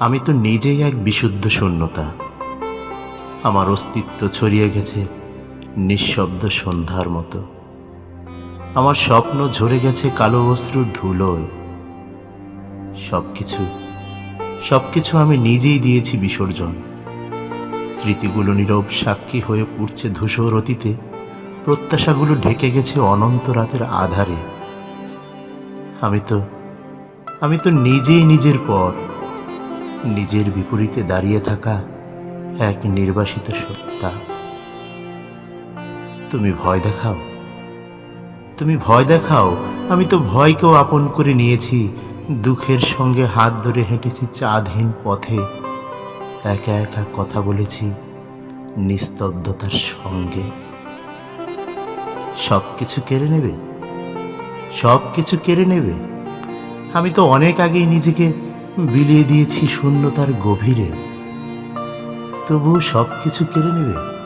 আমি তো নিজেই এক বিশুদ্ধ শূন্যতা। আমার অস্তিত্ব ছড়িয়ে গেছে নিঃশব্দ সন্ধ্যার মতো। আমার স্বপ্ন ঝরে গেছে কালো অশ্রুর ধুলোয়। সবকিছু সবকিছু আমি নিজেই দিয়েছি বিসর্জন। স্মৃতিগুলো নীরব সাক্ষী হয়ে উঠছে ধূসর অতীতে। প্রত্যাশাগুলো ঢেকে গেছে অনন্ত রাতের আধারে। আমি তো আমি তো নিজেই নিজের পর, নিজের বিপরীতে দাঁড়িয়ে থাকা এক নির্বাসিত সত্তা। তুমি ভয় দেখাও, তুমি ভয় দেখাও, আমি তো ভয়কেও আপন করে নিয়েছি, দুঃখের সঙ্গে হাত ধরে হেঁটেছি চাঁদহীন পথে, একা একা কথা বলেছি নিস্তব্ধতার সঙ্গে। সব কিছু কেড়ে নেবে? সব কিছু কেড়ে নেবে। আমি তো অনেক আগেই নিজেকে বিলিয়ে দিয়েছি শূন্যতার গভীরে। তবু সব কিছু কেড়ে নেবে?